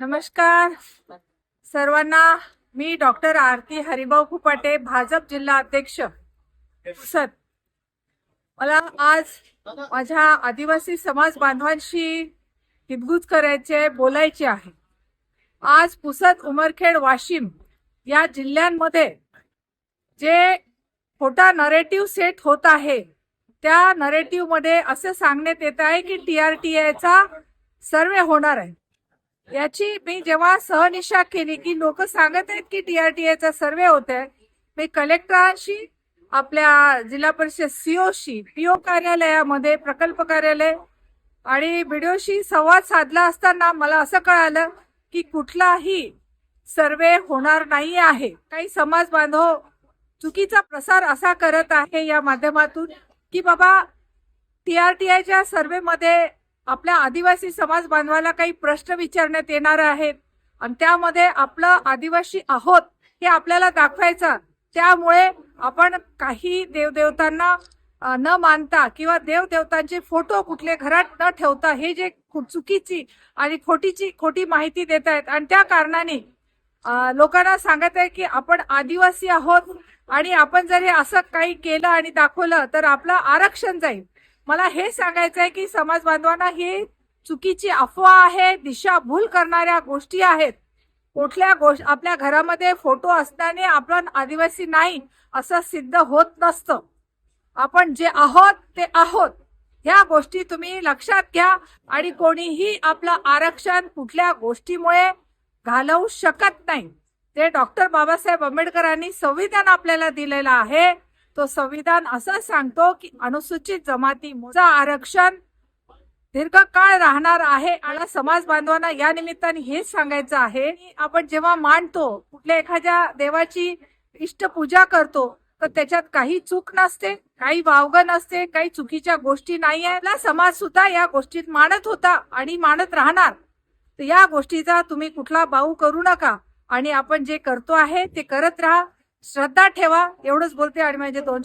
नमस्कार. सर्वांना मी डॉक्टर आरती हरिभाऊ फुपाटे भाजप जिल्हा अध्यक्ष पुसद मला आज माझ्या आदिवासी समाज बांधवांशी हितगुज करायचे बोलायचे आहे. आज पुसद उमरखेड वाशिम या जिल्ह्यांमध्ये जे खोटा नरेटिव्ह सेट होत आहे त्या नरेटिव्हमध्ये असं सांगण्यात येत आहे की टी आर टी आयचा सर्वे होणार आहे. याची मी जेव्हा सहनिशा केली की लोक सांगत आहेत की डीआरडीएचा सर्वे होत आहे मी कलेक्टरांशी आपल्या जिल्हा परिषद सीओशी पीओ कार्यालयामध्ये प्रकल्प कार्यालय आणि बीडीओशी संवाद साधला असताना मला असं कळालं की कुठलाही सर्वे होणार नाही आहे. काही समाज बांधव चुकीचा प्रसार असा करत आहे या माध्यमातून की बाबा टीआरटीआयच्या सर्वेमध्ये आपल्या आदिवासी समाज बांधवाला काही प्रश्न विचारण्यात येणार आहेत. आणि त्यामध्ये आपलं आदिवासी आहोत हे आपल्याला दाखवायचं. त्यामुळे आपण काही देवदेवतांना न मानता किंवा देवदेवतांचे फोटो कुठले घरात न ठेवता हे जे चुकीची आणि खोटीची खोटी माहिती देत आहेत. आणि त्या कारणाने लोकांना सांगत आहे की आपण आदिवासी आहोत आणि आपण जर हे असं काही केलं आणि दाखवलं तर आपलं आरक्षण जाईल. मला हे सांगायचं आहे की समाज बांधवांना ही चुकीची अफवा आहे दिशाभूल करणाऱ्या गोष्टी आहेत. कुठल्या गोष्ट आपल्या घरामध्ये फोटो असल्याने आपण आदिवासी नाही असं सिद्ध होत नसतं. आपण जे आहोत ते आहोत. ह्या गोष्टी तुम्ही लक्षात घ्या आणि कोणीही आपलं आरक्षण कुठल्या गोष्टीमुळे घालवू शकत नाही. ते डॉक्टर बाबासाहेब आंबेडकरांनी संविधान आपल्याला दिलेलं आहे. तो संविधान असं सांगतो की अनुसूचित जमाती आरक्षण दीर्घकाळ राहणार आहे आणि समाज बांधवांना या निमित्ताने हेच सांगायचं आहे की आपण जेव्हा मांडतो कुठल्या एखाद्या देवाची इष्टपूजा करतो तर त्याच्यात काही चूक नसते काही वावगं नसते काही चुकीच्या गोष्टी नाही आहे समाज सुद्धा या गोष्टीत मानत होता आणि मानत राहणार. तर या गोष्टीचा तुम्ही कुठला बाऊ करू नका. आणि आपण जे करतो आहे ते करत राहा. श्रद्धा ठेवा एवढंच बोलते आणि माझे दोन